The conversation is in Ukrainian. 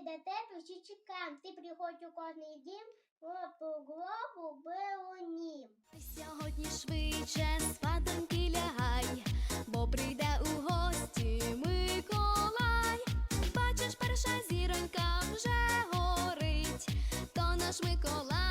до тебе всі чекаємо. Ти приходь у кожний дім ну, по глобу белонім. Сьогодні швидше спадоньки лягай, бо прийде у гості Миколай. Бачиш, перша зіронька вже горить, то наш Миколай.